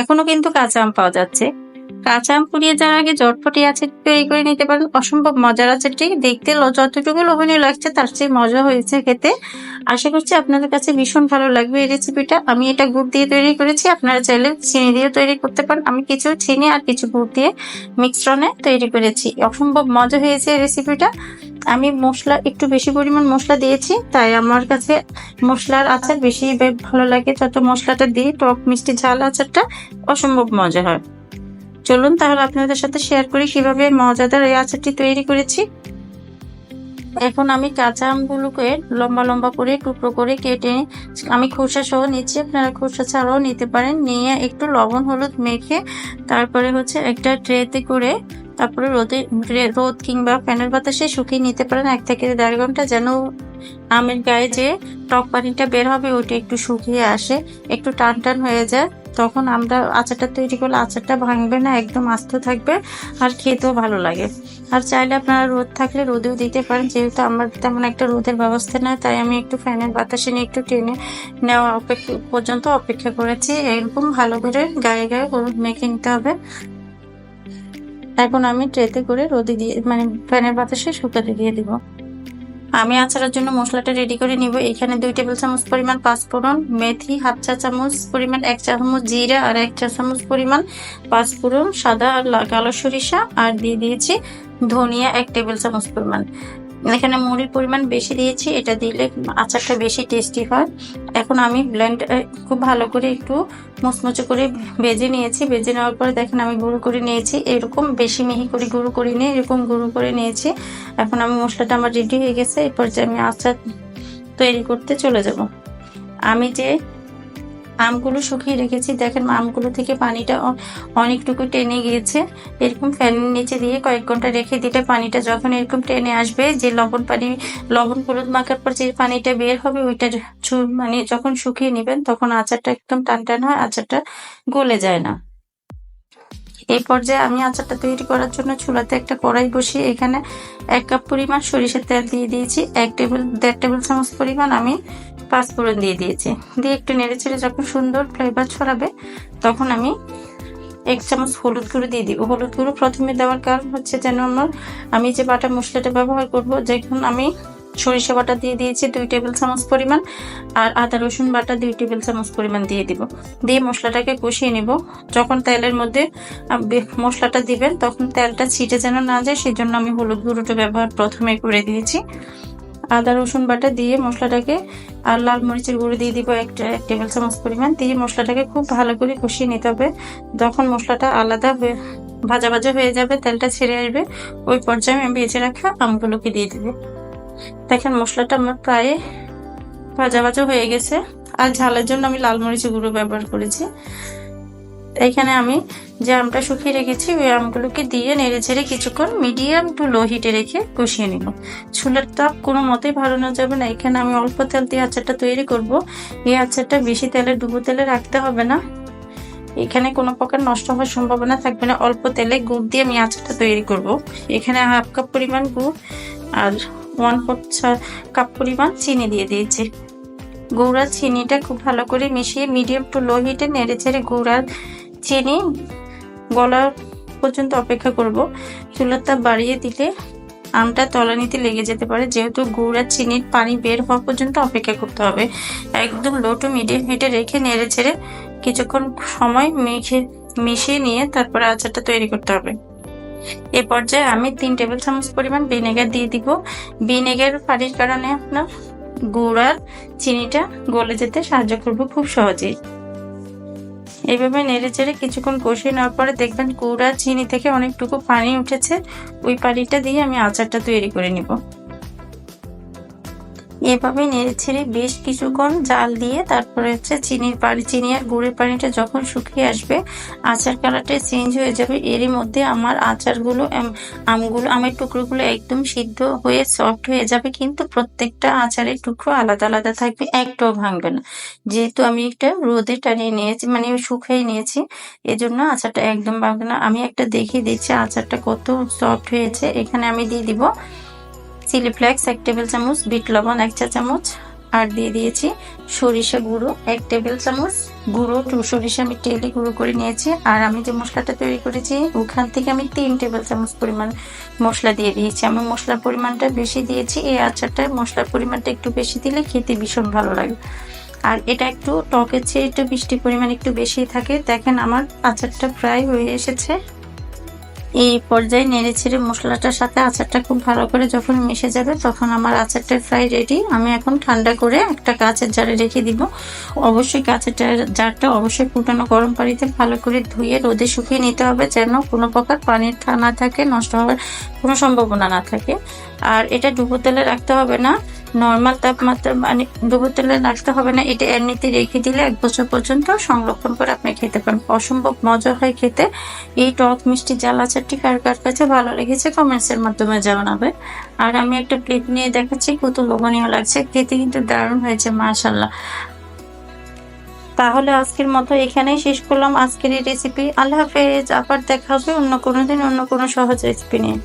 এখনও কিন্তু কাঁচা আম পাওয়া যাচ্ছে। কাঁচা আম পুড়িয়ে যাওয়ার আগে জটপটি আচার তৈরি করে নিতে পারেন। অসম্ভব মজার আচারটি দেখতে যতটুকু লোভনীয় লাগছে তার চেয়ে মজা হয়েছে খেতে। আশা করছি আপনাদের কাছে ভীষণ ভালো লাগবে এই রেসিপিটা। আমি এটা গুড় দিয়ে তৈরি করেছি। আপনারা চাইলে চিনি দিয়ে তৈরি করতে পারেন। আমি কিছু চিনি আর কিছু গুড় দিয়ে মিক্সরনে তৈরি করেছি। অসম্ভব মজা হয়েছে এই রেসিপিটা। আমি মশলা, একটু বেশি পরিমাণ মশলা দিয়েছি, তাই আমার কাছে মশলার আচার বেশি ভালো লাগে। যত মশলাটা দিই, টক, মিষ্টি, ঝাল আচারটা অসম্ভব মজা হয়। চলুন তাহলে আপনাদের সাথে শেয়ার করি কীভাবে মজাদার এই আচারটি তৈরি করেছি। এখন আমি কাঁচা আমগুলোকে লম্বা লম্বা করে, টুকরো করে কেটে আমি খোসা সহ নিচ্ছি, আপনারা খোসা ছাড়াও নিতে পারেন। নিয়ে একটু লবণ, হলুদ মেখে তারপরে হচ্ছে একটা ট্রেতে করে তারপরে রোদে রোদ কিংবা ফ্যানের বাতাসে শুকিয়ে নিতে পারেন এক থেকে দেড় ঘণ্টা, যেন আমের গায়ে যে টক পানিটা বের হবে ওইটা একটু শুকিয়ে আসে, একটু টান টান হয়ে যায়, তখন আমরা আচারটা তৈরি করলে আচারটা ভাঙবে না, একদম আস্ত থাকবে আর খেতেও ভালো লাগে। আর চাইলে আপনারা রোদ থাকলে রোদেও দিতে পারেন, যেহেতু আমার তেমন একটা রোদের ব্যবস্থা নয় তাই আমি একটু ফ্যানের বাতাসে নিয়ে একটু টেনে নেওয়া অপেক্ষা, পর্যন্ত অপেক্ষা করেছি। এরকম ভালো করে গায়ে গায়ে হলুদ মেখে নিতে হবে। এখন আমি ট্রেতে করে রোদে দিয়ে মানে ফ্যানের বাতাসে শুকাতে দিয়ে দিব। আমি আচারের জন্য মশলাটা রেডি করে নিব। এখানে দুই টেবিল চামচ পরিমাণ পাঁচফোড়ন মেথি হাফ চা চামচ পরিমাণ, এক চা চামচ জিরা আর এক চা চামচ পরিমাণ পাঁচফোড়ন সাদা আর কালো সরিষা। আর দিয়ে দিয়েছি ধনিয়া এক টেবিল চামচ পরিমাণ। এখানে মুড়ির পরিমাণ বেশি দিয়েছি, এটা দিলে আচারটা বেশি টেস্টি হয়। এখন আমি ব্লেন্ড খুব ভালো করে একটু মুচমুচে করে ভেজে নিয়েছি। ভেজে নেওয়ার পরে দেখেন আমি গুঁড়ো করে নিয়েছি। এরকম বেশি মিহি করে গুঁড়ো করে নিয়ে এরকম গুঁড়ো করে নিয়েছি। এখন আমি মশলাটা আমার রেডি হয়ে গেছে, এরপর যে আমি আচার তৈরি করতে চলে যাব। আমি যে আমগুলো শুকিয়ে রেখেছি। দেখেন, আমগুলো থেকে পানিটা অনেকটুকু টেনে গিয়েছে। এরকম ফ্যানের নিচে দিয়ে কয়েক ঘণ্টা রেখে দিলে পানিটা যখন এরকম টেনে আসবে, যে লবণ পানি, লবণ হলুদ মাখার পর যে পানিটা বের হবে, ওইটা মানে যখন শুকিয়ে নেবেন, তখন আচারটা একদম টান টান হয়, আচারটা গলে যায় না। এই পর্যায়ে আমি আচারটা তৈরি করার জন্য চুলাতে একটা কড়াই বসিয়ে এখানে এক কাপ পরিমাণ সরিষার তেল দিয়ে দিয়েছি। এক টেবিল, দেড় টেবিল চামচ পরিমাণ আমি পাঁচফোড়ন দিয়ে দিয়েছি। দিয়ে একটু নেড়ে চেড়ে যখন সুন্দর ফ্লেভার ছড়াবে, তখন আমি এক চামচ হলুদ গুঁড়ো দিয়ে দিব। হলুদ গুঁড়ো প্রথমে দেওয়ার কারণ হচ্ছে যেন আমার, আমি যে বাটা মশলাটা ব্যবহার করব, যখন আমি সরিষা বাটা দিয়ে দিয়েছি দুই টেবিল চামচ পরিমাণ আর আদা রসুন বাটা দুই টেবিল চামচ পরিমাণ দিয়ে দিব। দিয়ে মশলাটাকে কষিয়ে নিব। যখন তেলের মধ্যে মশলাটা দিবেন, তখন তেলটা ছিটে যেন না যায় সেই জন্য আমি হলুদ গুঁড়োটা ব্যবহার প্রথমে করে দিয়েছি। আদা রসুন বাটা দিয়ে মশলাটাকে আর লাল মরিচের গুঁড়ো দিয়ে দিব একটা এক টেবিল চামচ পরিমাণ। দিয়ে মশলাটাকে খুব ভালো করে কষিয়ে নিতে হবে। যখন মশলাটা আলাদা ভাজা ভাজা হয়ে যাবে, তেলটা ছেড়ে আসবে, ওই পর্যায়ে আমি ভেজে রাখা আমগুলোকে দিয়ে দেবো। দেখেন, মশলাটা আমার প্রায় ভাজা ভাজা হয়ে গেছে। আর ঝালের জন্য আমি লাল মরিচের গুঁড়ো ব্যবহার করেছি। এখানে আমি যে আমটা শুকিয়ে রেখেছি, ওই আমগুলোকে দিয়ে নেড়ে ছেড়ে কিছুক্ষণ মিডিয়াম টু লো হিটে রেখে কষিয়ে নিব। চুলের তাপ কোনো মতেই ভাড়ানো যাবে না। এখানে আমি অল্প তেল দিয়ে আচারটা তৈরি করব। এই আচারটা বেশি তেলে, ডুবো তেলে রাখতে হবে না। এখানে কোনো প্রকার নষ্ট হওয়ার সম্ভাবনা থাকবে না। অল্প তেলে গুড় দিয়ে আমি আচারটা তৈরি করব। এখানে হাফ কাপ পরিমাণ গুড় আর ওয়ান ফোর্থ কাপ পরিমাণ চিনি দিয়ে দিয়েছি। গুড় চিনিটা খুব ভালো করে মিশিয়ে মিডিয়াম টু লো হিটে নেড়ে ছেড়ে গুড় চিনি গলা পর্যন্ত অপেক্ষা করব। চুলার তাপ বাড়িয়ে দিলে আমটা তলানিতে লেগে যেতে পারে। যেহেতু গুড় আর চিনির পানি বের হওয়া পর্যন্ত অপেক্ষা করতে হবে। একদম লো টু মিডিয়াম হিটে রেখে নেড়ে ছেড়ে কিছুক্ষণ সময় মেখে মিশিয়ে নিয়ে তারপরে আচারটা তৈরি করতে হবে। এ পর্যায়ে আমি তিন টেবিল চামচ পরিমাণ ভিনেগার দিয়ে দিব। ভিনেগার পানির কারণে আপনার গুড় আর চিনিটা গলে যেতে সাহায্য করব খুব সহজেই। এইভাবে নেড়ে চেড়ে কিছুক্ষণ কষিয়ে নেওয়ার পরে দেখবেন গুড় আর চিনি থেকে অনেকটুকু পানি উঠেছে। ওই পানিটা দিয়ে আমি আচারটা তৈরি করে নিব। এভাবে নেড়ে ছেড়ে বেশ কিছুক্ষণ জাল দিয়ে তারপরে হচ্ছে চিনির পানি, চিনি আর গুড়ের পানিটা যখন শুকিয়ে আসবে, আচার কালারটা চেঞ্জ হয়ে যাবে। এরই মধ্যে আমার আচারগুলো, আম- আমগুলো, আমের টুকরোগুলো একদম সিদ্ধ হয়ে সফট হয়ে যাবে, কিন্তু প্রত্যেকটা আচারের টুকরো আলাদা আলাদা থাকবে, একটাও ভাঙবে না। যেহেতু আমি একটা রোদে টানিয়ে নিয়েছি মানে শুকিয়ে নিয়েছি, এজন্য আচারটা একদম ভাঙবে না। আমি একটা দেখিয়ে দিচ্ছি, আচারটা কত সফট হয়েছে। এখানে আমি দিয়ে দিব চিলি ফ্লেক্স, এক টেবিল চামচ, বিট লবণ, এক চা চামচ, আর দিয়ে দিয়েছি সরিষা গুঁড়ো, এক টেবিল চামচ গুঁড়ো সরিষা আমি তেলে গুঁড়ো করে নিয়েছি। আর আমি যে মশলাটা তৈরি করেছি, ওখান থেকে আমি তিন টেবিল চামচ পরিমাণ মশলা দিয়ে দিয়েছি। আমি মশলার পরিমাণটা বেশি দিয়েছি, এই আচারটায় মশলার পরিমাণটা একটু বেশি দিলে খেতে ভীষণ ভালো লাগে। আর এটা একটু টকের চেয়ে একটু বৃষ্টির পরিমাণ একটু বেশি থাকে। দেখেন আমার আচারটা প্রায় হয়ে এসেছে। এই পর্যায়ে নেড়ে ছেড়ে মশলাটার সাথে আচারটা খুব ভালো করে যখন মিশে যাবে, তখন আমার আচারটা ফ্রাই রেডি আমি এখন ঠান্ডা করে একটা কাঁচের জারে রেখে দিব। অবশ্যই কাঁচের জারটা অবশ্যই ফুটানো গরম পানিতে ভালো করে ধুয়ে রোদে শুকিয়ে নিতে হবে যেন কোনো প্রকার পানির না থাকে, নষ্ট হওয়ার কোনো সম্ভাবনা না থাকে। আর এটা ডুবো তেলে রাখতে হবে না। নর্মাল তাপমাত্রা মানে ডুবো তেলে রাখতে হবে না, এটা এমনিতে রেখে দিলে এক বছর পর্যন্ত সংরক্ষণ করে আপনি খেতে পারেন। অসম্ভব মজা হয় খেতে। এই টক মিষ্টি জাল আচারটি কার কার কাছে ভালো লেগেছে কমেন্টস এর মাধ্যমে জানাবে আর আমি একটা প্লেট নিয়ে দেখাচ্ছি, কত লোভনীয় লাগছে। খেতে কিন্তু দারুণ হয়েছে মাশাল্লাহ তাহলে আজকের মতো এখানেই শেষ করলাম। আজকের এই রেসিপি আল্লাহ হাফেজ। আবার দেখা হবে অন্য কোনো দিন, অন্য কোনো সহজ রেসিপি নিয়ে।